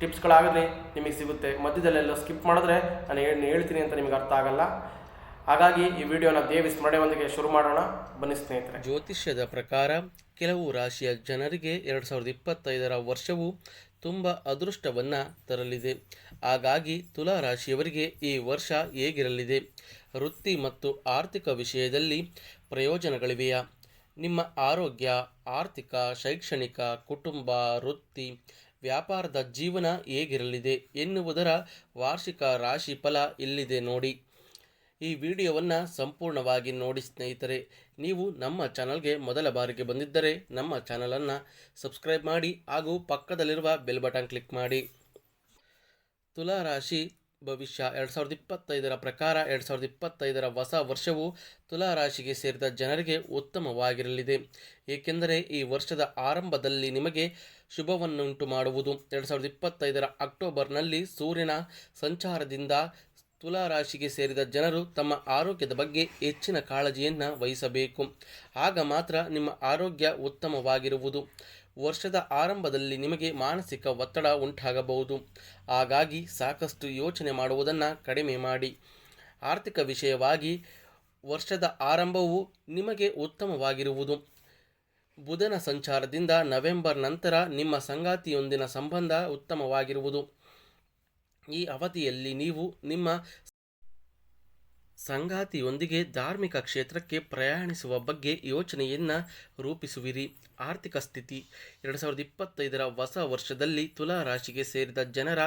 ಟಿಪ್ಸ್ಗಳಾಗಲಿ ನಿಮಗೆ ಸಿಗುತ್ತೆ. ಮಧ್ಯದಲ್ಲೆಲ್ಲ ಸ್ಕಿಪ್ ಮಾಡಿದ್ರೆ ನಾನು ಹೇಳಿ ಹೇಳ್ತೀನಿ ಅಂತ ನಿಮಗೆ ಅರ್ಥ ಆಗಲ್ಲ. ಹಾಗಾಗಿ ಈ ವಿಡಿಯೋನ ದೇವಿ ಸ್ಮರಣೆಯೊಂದಿಗೆ ಶುರು ಮಾಡೋಣ. ಬನ್ನಿ ಸ್ನೇಹಿತರೆ. ಜ್ಯೋತಿಷ್ಯದ ಪ್ರಕಾರ ಕೆಲವು ರಾಶಿಯ ಜನರಿಗೆ ಎರಡು ಸಾವಿರದ ಇಪ್ಪತ್ತೈದರ ವರ್ಷವು ತುಂಬ ಅದೃಷ್ಟವನ್ನು ತರಲಿದೆ. ಹಾಗಾಗಿ ತುಲಾ ರಾಶಿಯವರಿಗೆ ಈ ವರ್ಷ ಹೇಗಿರಲಿದೆ? ವೃತ್ತಿ ಮತ್ತು ಆರ್ಥಿಕ ವಿಷಯದಲ್ಲಿ ಪ್ರಯೋಜನಗಳಿವೆಯಾ? ನಿಮ್ಮ ಆರೋಗ್ಯ, ಆರ್ಥಿಕ, ಶೈಕ್ಷಣಿಕ, ಕುಟುಂಬ, ವೃತ್ತಿ ವ್ಯಾಪಾರದ ಜೀವನ ಹೇಗಿರಲಿದೆ ಎನ್ನುವುದರ ವಾರ್ಷಿಕ ರಾಶಿ ಫಲ ಇಲ್ಲಿದೆ ನೋಡಿ. ಈ ವಿಡಿಯೋವನ್ನು ಸಂಪೂರ್ಣವಾಗಿ ನೋಡಿ ಸ್ನೇಹಿತರೆ, ನೀವು ನಮ್ಮ ಚಾನಲ್ಗೆ ಮೊದಲ ಬಾರಿಗೆ ಬಂದಿದ್ದರೆ ನಮ್ಮ ಚಾನಲನ್ನು ಸಬ್ಸ್ಕ್ರೈಬ್ ಮಾಡಿ ಹಾಗೂ ಪಕ್ಕದಲ್ಲಿರುವ ಬೆಲ್ ಬಟನ್ ಕ್ಲಿಕ್ ಮಾಡಿ. ತುಲಾ ರಾಶಿ ಭವಿಷ್ಯ ಎರಡು ಸಾವಿರದ ಇಪ್ಪತ್ತೈದರ ಪ್ರಕಾರ ಎರಡು ಸಾವಿರದ ಇಪ್ಪತ್ತೈದರ ಹೊಸ ವರ್ಷವು ತುಲಾ ರಾಶಿಗೆ ಸೇರಿದ ಜನರಿಗೆ ಉತ್ತಮವಾಗಿರಲಿದೆ. ಏಕೆಂದರೆ ಈ ವರ್ಷದ ಆರಂಭದಲ್ಲಿ ನಿಮಗೆ ಶುಭವನ್ನುಂಟು ಮಾಡುವುದು. ಎರಡು ಸಾವಿರದ ಇಪ್ಪತ್ತೈದರ ಅಕ್ಟೋಬರ್ನಲ್ಲಿ ಸೂರ್ಯನ ಸಂಚಾರದಿಂದ ತುಲಾ ರಾಶಿಗೆ ಸೇರಿದ ಜನರು ತಮ್ಮ ಆರೋಗ್ಯದ ಬಗ್ಗೆ ಹೆಚ್ಚಿನ ಕಾಳಜಿಯನ್ನು ವಹಿಸಬೇಕು. ಆಗ ಮಾತ್ರ ನಿಮ್ಮ ಆರೋಗ್ಯ ಉತ್ತಮವಾಗಿರುವುದು. ವರ್ಷದ ಆರಂಭದಲ್ಲಿ ನಿಮಗೆ ಮಾನಸಿಕ ಒತ್ತಡ ಉಂಟಾಗಬಹುದು. ಹಾಗಾಗಿ ಸಾಕಷ್ಟು ಯೋಚನೆ ಮಾಡುವುದನ್ನು ಕಡಿಮೆ ಮಾಡಿ. ಆರ್ಥಿಕ ವಿಷಯವಾಗಿ ವರ್ಷದ ಆರಂಭವು ನಿಮಗೆ ಉತ್ತಮವಾಗಿರುವುದು. ಬುಧನ ಸಂಚಾರದಿಂದ ನವೆಂಬರ್ ನಂತರ ನಿಮ್ಮ ಸಂಗಾತಿಯೊಂದಿನ ಸಂಬಂಧ ಉತ್ತಮವಾಗಿರುವುದು. ಈ ಅವಧಿಯಲ್ಲಿ ನೀವು ನಿಮ್ಮ ಸಂಗಾತಿಯೊಂದಿಗೆ ಧಾರ್ಮಿಕ ಕ್ಷೇತ್ರಕ್ಕೆ ಪ್ರಯಾಣಿಸುವ ಬಗ್ಗೆ ಯೋಚನೆಯನ್ನು ರೂಪಿಸುವಿರಿ. ಆರ್ಥಿಕ ಸ್ಥಿತಿ. ಎರಡು ಸಾವಿರದ ಇಪ್ಪತ್ತೈದರ ಹೊಸ ವರ್ಷದಲ್ಲಿ ತುಲಾ ರಾಶಿಗೆ ಸೇರಿದ ಜನರ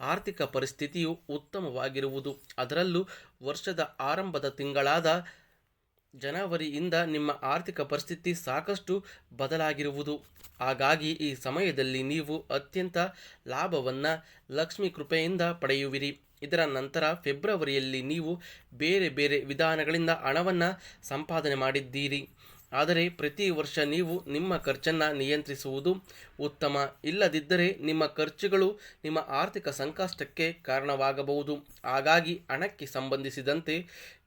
ಆರ್ಥಿಕ ಪರಿಸ್ಥಿತಿಯು ಉತ್ತಮವಾಗಿರುವುದು. ಅದರಲ್ಲೂ ವರ್ಷದ ಆರಂಭದ ತಿಂಗಳಾದ ಜನವರಿಯಿಂದ ನಿಮ್ಮ ಆರ್ಥಿಕ ಪರಿಸ್ಥಿತಿ ಸಾಕಷ್ಟು ಬದಲಾಗಿರುವುದು. ಹಾಗಾಗಿ ಈ ಸಮಯದಲ್ಲಿ ನೀವು ಅತ್ಯಂತ ಲಾಭವನ್ನು ಲಕ್ಷ್ಮಿ ಕೃಪೆಯಿಂದ ಪಡೆಯುವಿರಿ. ಇದರ ನಂತರ ಫೆಬ್ರವರಿಯಲ್ಲಿ ನೀವು ಬೇರೆ ಬೇರೆ ವಿಧಾನಗಳಿಂದ ಹಣವನ್ನು ಸಂಪಾದನೆ ಮಾಡಿದ್ದೀರಿ. ಆದರೆ ಪ್ರತಿ ವರ್ಷ ನೀವು ನಿಮ್ಮ ಖರ್ಚನ್ನು ನಿಯಂತ್ರಿಸುವುದು ಉತ್ತಮ. ಇಲ್ಲದಿದ್ದರೆ ನಿಮ್ಮ ಖರ್ಚುಗಳು ನಿಮ್ಮ ಆರ್ಥಿಕ ಸಂಕಷ್ಟಕ್ಕೆ ಕಾರಣವಾಗಬಹುದು. ಹಾಗಾಗಿ ಹಣಕ್ಕೆ ಸಂಬಂಧಿಸಿದಂತೆ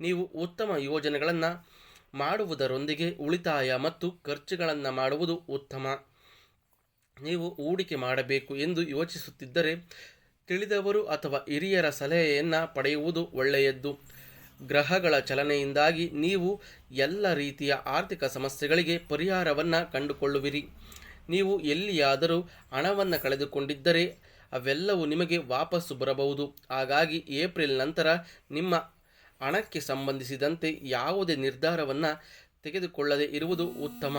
ನೀವು ಉತ್ತಮ ಯೋಜನೆಗಳನ್ನು ಮಾಡುವುದರೊಂದಿಗೆ ಉಳಿತಾಯ ಮತ್ತು ಖರ್ಚುಗಳನ್ನು ಮಾಡುವುದು ಉತ್ತಮ. ನೀವು ಹೂಡಿಕೆ ಮಾಡಬೇಕು ಎಂದು ಯೋಚಿಸುತ್ತಿದ್ದರೆ ತಿಳಿದವರು ಅಥವಾ ಹಿರಿಯರ ಸಲಹೆಯನ್ನು ಪಡೆಯುವುದು ಒಳ್ಳೆಯದ್ದು. ಗ್ರಹಗಳ ಚಲನೆಯಿಂದಾಗಿ ನೀವು ಎಲ್ಲ ರೀತಿಯ ಆರ್ಥಿಕ ಸಮಸ್ಯೆಗಳಿಗೆ ಪರಿಹಾರವನ್ನು ಕಂಡುಕೊಳ್ಳುವಿರಿ. ನೀವು ಎಲ್ಲಿಯಾದರೂ ಹಣವನ್ನು ಕಳೆದುಕೊಂಡಿದ್ದರೆ ಅವೆಲ್ಲವೂ ನಿಮಗೆ ವಾಪಸ್ಸು ಬರಬಹುದು. ಹಾಗಾಗಿ ಏಪ್ರಿಲ್ ನಂತರ ನಿಮ್ಮ ಹಣಕ್ಕೆ ಸಂಬಂಧಿಸಿದಂತೆ ಯಾವುದೇ ನಿರ್ಧಾರವನ್ನು ತೆಗೆದುಕೊಳ್ಳದೆ ಇರುವುದು ಉತ್ತಮ.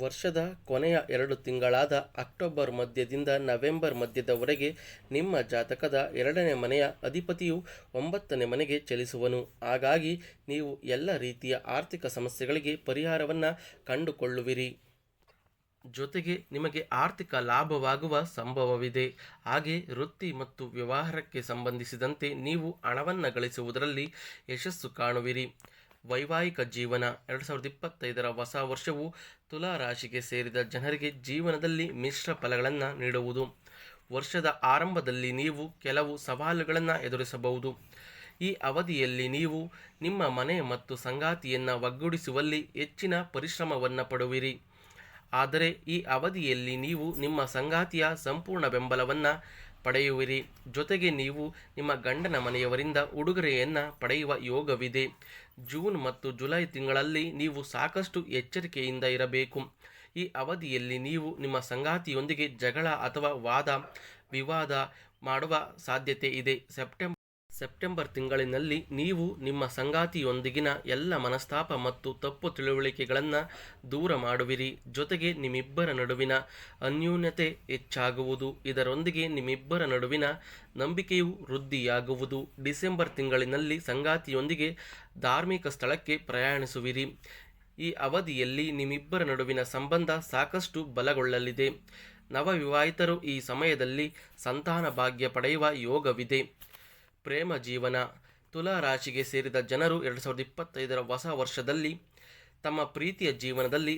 ವರ್ಷದ ಕೊನೆಯ ಎರಡು ತಿಂಗಳಾದ ಅಕ್ಟೋಬರ್ ಮಧ್ಯದಿಂದ ನವೆಂಬರ್ ಮಧ್ಯದವರೆಗೆ ನಿಮ್ಮ ಜಾತಕದ ಎರಡನೇ ಮನೆಯ ಅಧಿಪತಿಯು ಒಂಬತ್ತನೇ ಮನೆಗೆ ಚಲಿಸುವನು. ಹಾಗಾಗಿ ನೀವು ಎಲ್ಲ ರೀತಿಯ ಆರ್ಥಿಕ ಸಮಸ್ಯೆಗಳಿಗೆ ಪರಿಹಾರವನ್ನು ಕಂಡುಕೊಳ್ಳುವಿರಿ. ಜೊತೆಗೆ ನಿಮಗೆ ಆರ್ಥಿಕ ಲಾಭವಾಗುವ ಸಂಭವವಿದೆ. ಹಾಗೆ ವೃತ್ತಿ ಮತ್ತು ವ್ಯವಹಾರಕ್ಕೆ ಸಂಬಂಧಿಸಿದಂತೆ ನೀವು ಹಣವನ್ನು ಗಳಿಸುವುದರಲ್ಲಿ ಯಶಸ್ಸು ಕಾಣುವಿರಿ. ವೈವಾಹಿಕ ಜೀವನ, ಎರಡು ಸಾವಿರದ ಇಪ್ಪತ್ತೈದರ ಹೊಸ ವರ್ಷವು ತುಲಾ ರಾಶಿಗೆ ಸೇರಿದ ಜನರಿಗೆ ಜೀವನದಲ್ಲಿ ಮಿಶ್ರ ಫಲಗಳನ್ನು ನೀಡುವುದು. ವರ್ಷದ ಆರಂಭದಲ್ಲಿ ನೀವು ಕೆಲವು ಸವಾಲುಗಳನ್ನು ಎದುರಿಸಬಹುದು. ಈ ಅವಧಿಯಲ್ಲಿ ನೀವು ನಿಮ್ಮ ಮನೆ ಮತ್ತು ಸಂಗಾತಿಯನ್ನು ಒಗ್ಗೂಡಿಸುವಲ್ಲಿ ಹೆಚ್ಚಿನ ಪರಿಶ್ರಮವನ್ನು ಪಡುವಿರಿ. ಆದರೆ ಈ ಅವಧಿಯಲ್ಲಿ ನೀವು ನಿಮ್ಮ ಸಂಗಾತಿಯ ಸಂಪೂರ್ಣ ಬೆಂಬಲವನ್ನು ಪಡೆಯುವಿರಿ. ಜೊತೆಗೆ ನೀವು ನಿಮ್ಮ ಗಂಡನ ಮನೆಯವರಿಂದ ಉಡುಗೊರೆಯನ್ನು ಪಡೆಯುವ ಯೋಗವಿದೆ. ಜೂನ್ ಮತ್ತು ಜುಲೈ ತಿಂಗಳಲ್ಲಿ ನೀವು ಸಾಕಷ್ಟು ಎಚ್ಚರಿಕೆಯಿಂದ ಇರಬೇಕು. ಈ ಅವಧಿಯಲ್ಲಿ ನೀವು ನಿಮ್ಮ ಸಂಗಾತಿಯೊಂದಿಗೆ ಜಗಳ ಅಥವಾ ವಾದ, ವಿವಾದ ಮಾಡುವ ಸಾಧ್ಯತೆ ಇದೆ. ಸೆಪ್ಟೆಂಬರ್ ಸೆಪ್ಟೆಂಬರ್ ತಿಂಗಳಿನಲ್ಲಿ ನೀವು ನಿಮ್ಮ ಸಂಗಾತಿಯೊಂದಿಗಿನ ಎಲ್ಲ ಮನಸ್ತಾಪ ಮತ್ತು ತಪ್ಪು ತಿಳುವಳಿಕೆಗಳನ್ನು ದೂರ ಮಾಡುವಿರಿ. ಜೊತೆಗೆ ನಿಮ್ಮಿಬ್ಬರ ನಡುವಿನ ಅನ್ಯೂನ್ಯತೆ ಹೆಚ್ಚಾಗುವುದು. ಇದರೊಂದಿಗೆ ನಿಮ್ಮಿಬ್ಬರ ನಡುವಿನ ನಂಬಿಕೆಯು ವೃದ್ಧಿಯಾಗುವುದು. ಡಿಸೆಂಬರ್ ತಿಂಗಳಿನಲ್ಲಿ ಸಂಗಾತಿಯೊಂದಿಗೆ ಧಾರ್ಮಿಕ ಸ್ಥಳಕ್ಕೆ ಪ್ರಯಾಣಿಸುವಿರಿ. ಈ ಅವಧಿಯಲ್ಲಿ ನಿಮ್ಮಿಬ್ಬರ ನಡುವಿನ ಸಂಬಂಧ ಸಾಕಷ್ಟು ಬಲಗೊಳ್ಳಲಿದೆ. ನವವಿವಾಹಿತರು ಈ ಸಮಯದಲ್ಲಿ ಸಂತಾನ ಭಾಗ್ಯ ಪಡೆಯುವ ಯೋಗವಿದೆ. ಪ್ರೇಮ ಜೀವನ ತುಲಾ ರಾಶಿಗೆ ಸೇರಿದ ಜನರು ಎರಡು ಸಾವಿರದ ಇಪ್ಪತ್ತೈದರ ಹೊಸ ವರ್ಷದಲ್ಲಿ ತಮ್ಮ ಪ್ರೀತಿಯ ಜೀವನದಲ್ಲಿ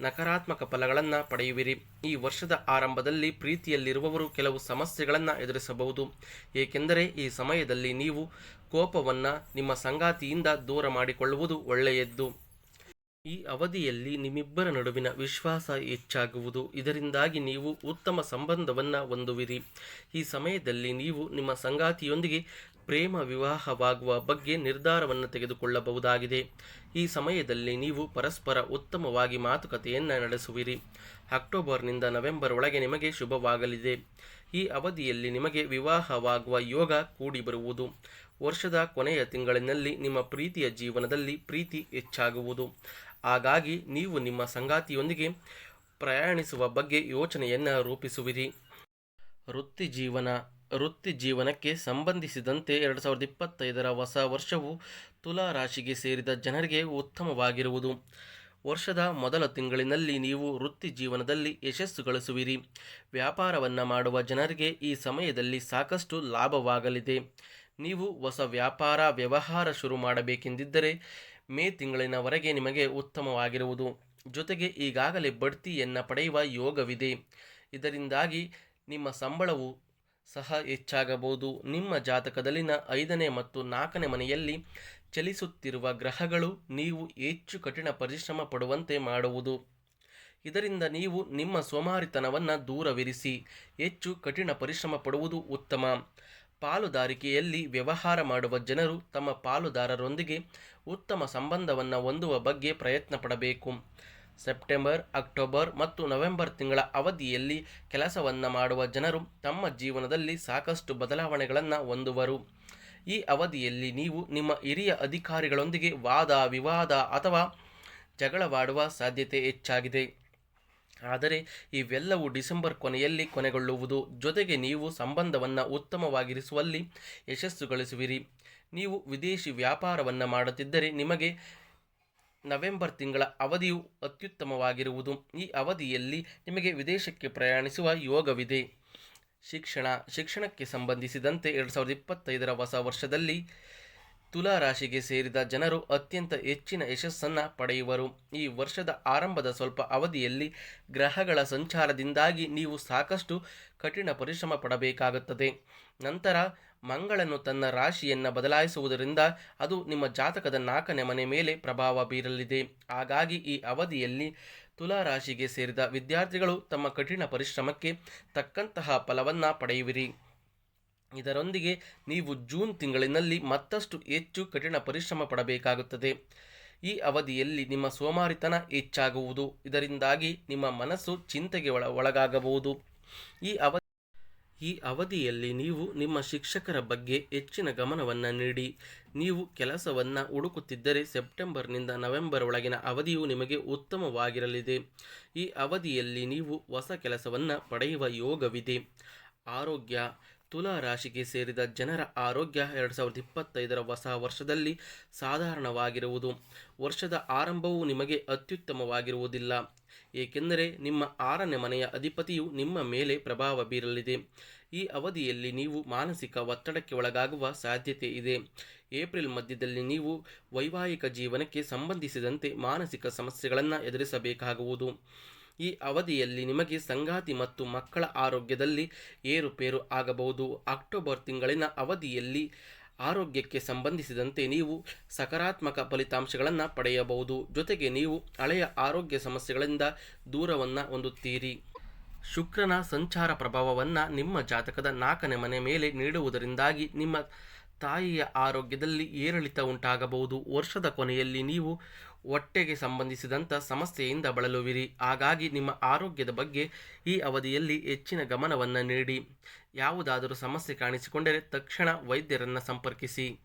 ನಕಾರಾತ್ಮಕ ಫಲಗಳನ್ನು ಪಡೆಯುವಿರಿ. ಈ ವರ್ಷದ ಆರಂಭದಲ್ಲಿ ಪ್ರೀತಿಯಲ್ಲಿರುವವರು ಕೆಲವು ಸಮಸ್ಯೆಗಳನ್ನು ಎದುರಿಸಬಹುದು. ಏಕೆಂದರೆ ಈ ಸಮಯದಲ್ಲಿ ನೀವು ಕೋಪವನ್ನು ನಿಮ್ಮ ಸಂಗಾತಿಯಿಂದ ದೂರ ಮಾಡಿಕೊಳ್ಳುವುದು ಒಳ್ಳೆಯದ್ದು. ಈ ಅವಧಿಯಲ್ಲಿ ನಿಮ್ಮಿಬ್ಬರ ನಡುವಿನ ವಿಶ್ವಾಸ ಹೆಚ್ಚಾಗುವುದು. ಇದರಿಂದಾಗಿ ನೀವು ಉತ್ತಮ ಸಂಬಂಧವನ್ನು ಹೊಂದುವಿರಿ. ಈ ಸಮಯದಲ್ಲಿ ನೀವು ನಿಮ್ಮ ಸಂಗಾತಿಯೊಂದಿಗೆ ಪ್ರೇಮ ವಿವಾಹವಾಗುವ ಬಗ್ಗೆ ನಿರ್ಧಾರವನ್ನು ತೆಗೆದುಕೊಳ್ಳಬಹುದಾಗಿದೆ. ಈ ಸಮಯದಲ್ಲಿ ನೀವು ಪರಸ್ಪರ ಉತ್ತಮವಾಗಿ ಮಾತುಕತೆಯನ್ನು ನಡೆಸುವಿರಿ. ಅಕ್ಟೋಬರ್ನಿಂದ ನವೆಂಬರ್ ಒಳಗೆ ನಿಮಗೆ ಶುಭವಾಗಲಿದೆ. ಈ ಅವಧಿಯಲ್ಲಿ ನಿಮಗೆ ವಿವಾಹವಾಗುವ ಯೋಗ ಕೂಡಿ ಬರುವುದು. ವರ್ಷದ ಕೊನೆಯ ತಿಂಗಳಿನಲ್ಲಿ ನಿಮ್ಮ ಪ್ರೀತಿಯ ಜೀವನದಲ್ಲಿ ಪ್ರೀತಿ ಹೆಚ್ಚಾಗುವುದು. ಹಾಗಾಗಿ ನೀವು ನಿಮ್ಮ ಸಂಗಾತಿಯೊಂದಿಗೆ ಪ್ರಯಾಣಿಸುವ ಬಗ್ಗೆ ಯೋಚನೆಯನ್ನು ರೂಪಿಸುವಿರಿ. ವೃತ್ತಿ ಜೀವನ, ವೃತ್ತಿ ಜೀವನಕ್ಕೆ ಸಂಬಂಧಿಸಿದಂತೆ ಎರಡು ಸಾವಿರದ ಇಪ್ಪತ್ತೈದರ ಹೊಸ ವರ್ಷವು ತುಲಾ ರಾಶಿಗೆ ಸೇರಿದ ಜನರಿಗೆ ಉತ್ತಮವಾಗಿರುವುದು. ವರ್ಷದ ಮೊದಲ ತಿಂಗಳಿನಲ್ಲಿ ನೀವು ವೃತ್ತಿ ಜೀವನದಲ್ಲಿ ಯಶಸ್ಸು ಗಳಿಸುವಿರಿ. ವ್ಯಾಪಾರವನ್ನು ಮಾಡುವ ಜನರಿಗೆ ಈ ಸಮಯದಲ್ಲಿ ಸಾಕಷ್ಟು ಲಾಭವಾಗಲಿದೆ. ನೀವು ಹೊಸ ವ್ಯಾಪಾರ, ವ್ಯವಹಾರ ಶುರು ಮಾಡಬೇಕೆಂದಿದ್ದರೆ ಮೇ ತಿಂಗಳಿನವರೆಗೆ ನಿಮಗೆ ಉತ್ತಮವಾಗಿರುವುದು. ಜೊತೆಗೆ ಈಗಾಗಲೇ ಬಡ್ತಿಯನ್ನು ಪಡೆಯುವ ಯೋಗವಿದೆ. ಇದರಿಂದಾಗಿ ನಿಮ್ಮ ಸಂಬಳವು ಸಹ ಹೆಚ್ಚಾಗಬಹುದು. ನಿಮ್ಮ ಜಾತಕದಲ್ಲಿನ ಐದನೇ ಮತ್ತು ನಾಲ್ಕನೇ ಮನೆಯಲ್ಲಿ ಚಲಿಸುತ್ತಿರುವ ಗ್ರಹಗಳು ನೀವು ಹೆಚ್ಚು ಕಠಿಣ ಪರಿಶ್ರಮ ಪಡುವಂತೆ ಮಾಡುವುದು. ಇದರಿಂದ ನೀವು ನಿಮ್ಮ ಸೋಮಾರಿತನವನ್ನು ದೂರವಿರಿಸಿ, ಹೆಚ್ಚು ಕಠಿಣ ಪರಿಶ್ರಮ ಪಡುವುದು ಉತ್ತಮ. ಪಾಲುದಾರಿಕೆಯಲ್ಲಿ ವ್ಯವಹಾರ ಮಾಡುವ ಜನರು ತಮ್ಮ ಪಾಲುದಾರರೊಂದಿಗೆ ಉತ್ತಮ ಸಂಬಂಧವನ್ನು ಹೊಂದುವ ಬಗ್ಗೆ ಪ್ರಯತ್ನ ಪಡಬೇಕು. ಸೆಪ್ಟೆಂಬರ್, ಅಕ್ಟೋಬರ್ ಮತ್ತು ನವೆಂಬರ್ ತಿಂಗಳ ಅವಧಿಯಲ್ಲಿ ಕೆಲಸವನ್ನು ಮಾಡುವ ಜನರು ತಮ್ಮ ಜೀವನದಲ್ಲಿ ಸಾಕಷ್ಟು ಬದಲಾವಣೆಗಳನ್ನು ಹೊಂದುವರು. ಈ ಅವಧಿಯಲ್ಲಿ ನೀವು ನಿಮ್ಮ ಹಿರಿಯ ಅಧಿಕಾರಿಗಳೊಂದಿಗೆ ವಾದ ವಿವಾದ ಅಥವಾ ಜಗಳವಾಡುವ ಸಾಧ್ಯತೆ ಹೆಚ್ಚಾಗಿದೆ. ಆದರೆ ಇವೆಲ್ಲವೂ ಡಿಸೆಂಬರ್ ಕೊನೆಯಲ್ಲಿ ಕೊನೆಗೊಳ್ಳುವುದು. ಜೊತೆಗೆ ನೀವು ಸಂಬಂಧವನ್ನು ಉತ್ತಮವಾಗಿರಿಸುವಲ್ಲಿ ಯಶಸ್ಸು ಗಳಿಸುವಿರಿ. ನೀವು ವಿದೇಶಿ ವ್ಯಾಪಾರವನ್ನು ಮಾಡುತ್ತಿದ್ದರೆ ನಿಮಗೆ ನವೆಂಬರ್ ತಿಂಗಳ ಅವಧಿಯು ಅತ್ಯುತ್ತಮವಾಗಿರುವುದು. ಈ ಅವಧಿಯಲ್ಲಿ ನಿಮಗೆ ವಿದೇಶಕ್ಕೆ ಪ್ರಯಾಣಿಸುವ ಯೋಗವಿದೆ. ಶಿಕ್ಷಣ, ಶಿಕ್ಷಣಕ್ಕೆ ಸಂಬಂಧಿಸಿದಂತೆ ಎರಡು ಸಾವಿರದ ಇಪ್ಪತ್ತೈದರ ಹೊಸ ವರ್ಷದಲ್ಲಿ ತುಲಾ ರಾಶಿಗೆ ಸೇರಿದ ಜನರು ಅತ್ಯಂತ ಹೆಚ್ಚಿನ ಯಶಸ್ಸನ್ನು ಪಡೆಯುವರು. ಈ ವರ್ಷದ ಆರಂಭದ ಸ್ವಲ್ಪ ಅವಧಿಯಲ್ಲಿ ಗ್ರಹಗಳ ಸಂಚಾರದಿಂದಾಗಿ ನೀವು ಸಾಕಷ್ಟು ಕಠಿಣ ಪರಿಶ್ರಮ ಪಡಬೇಕಾಗುತ್ತದೆ. ನಂತರ ಮಂಗಳನು ತನ್ನ ರಾಶಿಯನ್ನು ಬದಲಾಯಿಸುವುದರಿಂದ ಅದು ನಿಮ್ಮ ಜಾತಕದ ನಾಲ್ಕನೇ ಮನೆ ಮೇಲೆ ಪ್ರಭಾವ ಬೀರಲಿದೆ. ಹಾಗಾಗಿ ಈ ಅವಧಿಯಲ್ಲಿ ತುಲಾ ರಾಶಿಗೆ ಸೇರಿದ ವಿದ್ಯಾರ್ಥಿಗಳು ತಮ್ಮ ಕಠಿಣ ಪರಿಶ್ರಮಕ್ಕೆ ತಕ್ಕಂತಹ ಫಲವನ್ನು ಪಡೆಯುವಿರಿ. ಇದರೊಂದಿಗೆ ನೀವು ಜೂನ್ ತಿಂಗಳಿನಲ್ಲಿ ಮತ್ತಷ್ಟು ಹೆಚ್ಚು ಕಠಿಣ ಪರಿಶ್ರಮ ಪಡಬೇಕಾಗುತ್ತದೆ. ಈ ಅವಧಿಯಲ್ಲಿ ನಿಮ್ಮ ಸೋಮಾರಿತನ ಹೆಚ್ಚಾಗುವುದು. ಇದರಿಂದಾಗಿ ನಿಮ್ಮ ಮನಸ್ಸು ಚಿಂತೆಗೆ ಒಳ, ಒಳಗಾಗಬಹುದು. ಈ ಅವ ಈ ಅವಧಿಯಲ್ಲಿ ನೀವು ನಿಮ್ಮ ಶಿಕ್ಷಕರ ಬಗ್ಗೆ ಹೆಚ್ಚಿನ ಗಮನವನ್ನು ನೀಡಿ. ನೀವು ಕೆಲಸವನ್ನು ಹುಡುಕುತ್ತಿದ್ದರೆ ಸೆಪ್ಟೆಂಬರ್ನಿಂದ ನವೆಂಬರ್ ಒಳಗಿನ ಅವಧಿಯು ನಿಮಗೆ ಉತ್ತಮವಾಗಿರಲಿದೆ. ಈ ಅವಧಿಯಲ್ಲಿ ನೀವು ಹೊಸ ಕೆಲಸವನ್ನು ಪಡೆಯುವ ಯೋಗವಿದೆ. ಆರೋಗ್ಯ ತುಲಾ ರಾಶಿಗೆ ಸೇರಿದ ಜನರ ಆರೋಗ್ಯ ಎರಡು ಸಾವಿರದ ಇಪ್ಪತ್ತೈದರ ಹೊಸ ವರ್ಷದಲ್ಲಿ ಸಾಧಾರಣವಾಗಿರುವುದು. ವರ್ಷದ ಆರಂಭವು ನಿಮಗೆ ಅತ್ಯುತ್ತಮವಾಗಿರುವುದಿಲ್ಲ. ಏಕೆಂದರೆ ನಿಮ್ಮ ಆರನೇ ಮನೆಯ ಅಧಿಪತಿಯು ನಿಮ್ಮ ಮೇಲೆ ಪ್ರಭಾವ ಬೀರಲಿದೆ. ಈ ಅವಧಿಯಲ್ಲಿ ನೀವು ಮಾನಸಿಕ ಒತ್ತಡಕ್ಕೆ ಒಳಗಾಗುವ ಸಾಧ್ಯತೆ ಇದೆ. ಏಪ್ರಿಲ್ ಮಧ್ಯದಲ್ಲಿ ನೀವು ವೈವಾಹಿಕ ಜೀವನಕ್ಕೆ ಸಂಬಂಧಿಸಿದಂತೆ ಮಾನಸಿಕ ಸಮಸ್ಯೆಗಳನ್ನು ಎದುರಿಸಬೇಕಾಗುವುದು. ಈ ಅವಧಿಯಲ್ಲಿ ನಿಮಗೆ ಸಂಗಾತಿ ಮತ್ತು ಮಕ್ಕಳ ಆರೋಗ್ಯದಲ್ಲಿ ಏರುಪೇರು ಆಗಬಹುದು. ಅಕ್ಟೋಬರ್ ತಿಂಗಳಿನ ಅವಧಿಯಲ್ಲಿ ಆರೋಗ್ಯಕ್ಕೆ ಸಂಬಂಧಿಸಿದಂತೆ ನೀವು ಸಕಾರಾತ್ಮಕ ಫಲಿತಾಂಶಗಳನ್ನು ಪಡೆಯಬಹುದು. ಜೊತೆಗೆ ನೀವು ಹಳೆಯ ಆರೋಗ್ಯ ಸಮಸ್ಯೆಗಳಿಂದ ದೂರವನ್ನು ಹೊಂದುತ್ತೀರಿ. ಶುಕ್ರನ ಸಂಚಾರ ಪ್ರಭಾವವನ್ನು ನಿಮ್ಮ ಜಾತಕದ ನಾಲ್ಕನೇ ಮನೆ ಮೇಲೆ ನೀಡುವುದರಿಂದಾಗಿ ನಿಮ್ಮ ತಾಯಿಯ ಆರೋಗ್ಯದಲ್ಲಿ ಏರಿಳಿತ ಉಂಟಾಗಬಹುದು. ವರ್ಷದ ಕೊನೆಯಲ್ಲಿ ನೀವು ಹೊಟ್ಟೆಗೆ ಸಂಬಂಧಿಸಿದಂಥ ಸಮಸ್ಯೆಯಿಂದ ಬಳಲುವಿರಿ. ಹಾಗಾಗಿ ನಿಮ್ಮ ಆರೋಗ್ಯದ ಬಗ್ಗೆ ಈ ಅವಧಿಯಲ್ಲಿ ಹೆಚ್ಚಿನ ಗಮನವನ್ನು ನೀಡಿ. ಯಾವುದಾದರೂ ಸಮಸ್ಯೆ ಕಾಣಿಸಿಕೊಂಡರೆ ತಕ್ಷಣ ವೈದ್ಯರನ್ನು ಸಂಪರ್ಕಿಸಿ.